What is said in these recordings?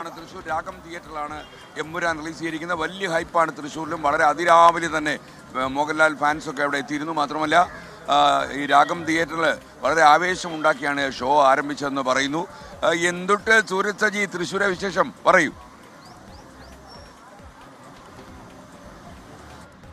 ആണ്. തൃശ്ശൂർ രാഗം തിയേറ്ററിലാണ് എമ്പുരാൻ റിലീസ് ചെയ്തിരിക്കുന്നത്. വലിയ ഹൈപ്പാണ് തൃശ്ശൂരിലും. വളരെ അതിരാവിലെ തന്നെ മോഹൻലാൽ ഫാൻസൊക്കെ അവിടെ എത്തിയിരുന്നു. മാത്രമല്ല ഈ രാഗം തിയേറ്ററിൽ വളരെ ആവേശമുണ്ടാക്കിയാണ് ഷോ ആരംഭിച്ചതെന്ന് പറയുന്നു. എന്തുട്ട് സൂരജ് സജി തൃശ്ശൂരെ വിശേഷം പറയൂ.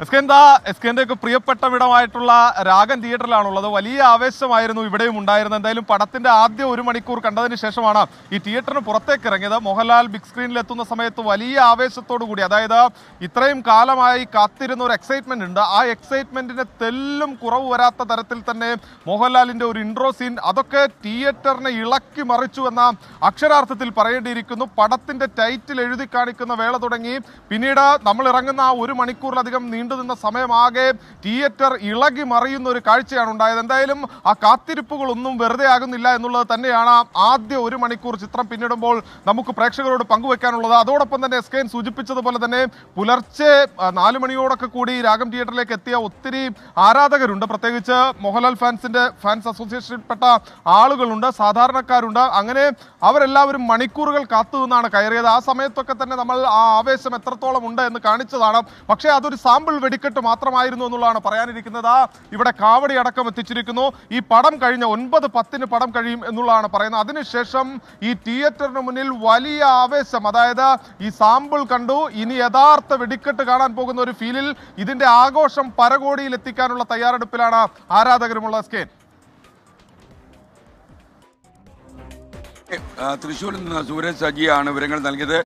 എസ്കെന്താ എസ്കെന്റെ ഒക്കെ പ്രിയപ്പെട്ട വിടമായിട്ടുള്ള രാഗൻ തിയേറ്ററിലാണുള്ളത്. വലിയ ആവേശമായിരുന്നു ഇവിടെയും ഉണ്ടായിരുന്നത്. എന്തായാലും പടത്തിന്റെ ആദ്യ ഒരു മണിക്കൂർ കണ്ടതിന് ശേഷമാണ് ഈ തിയേറ്ററിന് പുറത്തേക്ക് ഇറങ്ങിയത് മോഹൻലാൽ ബിഗ് സ്ക്രീനിൽ എത്തുന്ന സമയത്ത് വലിയ ആവേശത്തോടു കൂടി അതായത് ഇത്രയും കാലമായി കാത്തിരുന്ന ഒരു എക്സൈറ്റ്മെന്റ് ഉണ്ട്. ആ എക്സൈറ്റ്മെന്റിന് തെല്ലും കുറവ് വരാത്ത തരത്തിൽ തന്നെ മോഹൻലാലിന്റെ ഒരു ഇൻട്രോ സീൻ അതൊക്കെ തിയേറ്ററിനെ ഇളക്കി മറിച്ചു എന്ന അക്ഷരാർത്ഥത്തിൽ പറയേണ്ടിയിരിക്കുന്നു. പടത്തിന്റെ ടൈറ്റിൽ എഴുതി കാണിക്കുന്ന വേള തുടങ്ങി. പിന്നീട് നമ്മൾ ഇറങ്ങുന്ന ആ ഒരു മണിക്കൂറിലധികം നീണ്ടുനിന്ന സമയമാകെ തിയേറ്റർ ഇളകി മറിയുന്ന ഒരു കാഴ്ചയാണ് ഉണ്ടായത്. എന്തായാലും ആ കാത്തിരിപ്പുകളൊന്നും വെറുതെ ആകുന്നില്ല എന്നുള്ളത് തന്നെയാണ് ആദ്യ ഒരു മണിക്കൂർ ചിത്രം പിന്നിടുമ്പോൾ നമുക്ക് പ്രേക്ഷകരോട് പങ്കുവെക്കാനുള്ളത്. അതോടൊപ്പം തന്നെ എസ് കെ എൻ സൂചിപ്പിച്ചതുപോലെ തന്നെ പുലർച്ചെ നാല് മണിയോടൊക്കെ കൂടി രാഗം തിയേറ്ററിലേക്ക് എത്തിയ ഒത്തിരി ആരാധകരുണ്ട്. പ്രത്യേകിച്ച് മോഹൻലാൽ ഫാൻസിന്റെ ഫാൻസ് അസോസിയേഷനിൽപ്പെട്ട ആളുകളുണ്ട് സാധാരണക്കാരുണ്ട്. അങ്ങനെ അവരെല്ലാവരും മണിക്കൂറുകൾ കാത്തു നിന്നാണ് കയറിയത്. ആ സമയത്തൊക്കെ തന്നെ നമ്മൾ ആ ആവേശം എത്രത്തോളം ഉണ്ട് എന്ന് കാണിച്ചതാണ്. പക്ഷേ അതൊരു സാമ്പിൾ വെടിക്കെട്ട് മാത്രമായിരുന്നു എന്നുള്ളതാണ് പറയാനിരിക്കുന്നത്. ഇവിടെ കാവടി അടക്കം എത്തിച്ചിരിക്കുന്നു. ഈ പടം കഴിഞ്ഞ ഒൻപത് പത്തിന് പടം കഴിയും എന്നുള്ളതാണ് പറയുന്നത്. അതിനുശേഷം ഈ തിയേറ്ററിന് മുന്നിൽ വലിയ ആവേശം. അതായത് ഈ സാമ്പിൾ കണ്ടു. ഇനി യഥാർത്ഥ വെടിക്കെട്ട് കാണാൻ പോകുന്ന ഒരു ഫീലിൽ ഇതിന്റെ ആഘോഷം പരകോടിയിൽ എത്തിക്കാനുള്ള തയ്യാറെടുപ്പിലാണ് ആരാധകരുമുള്ള സ്കേൻ. തൃശൂരിൽ നിന്ന് സൂരജ് സജിയാണ് വിവരങ്ങൾ നൽകിയത്.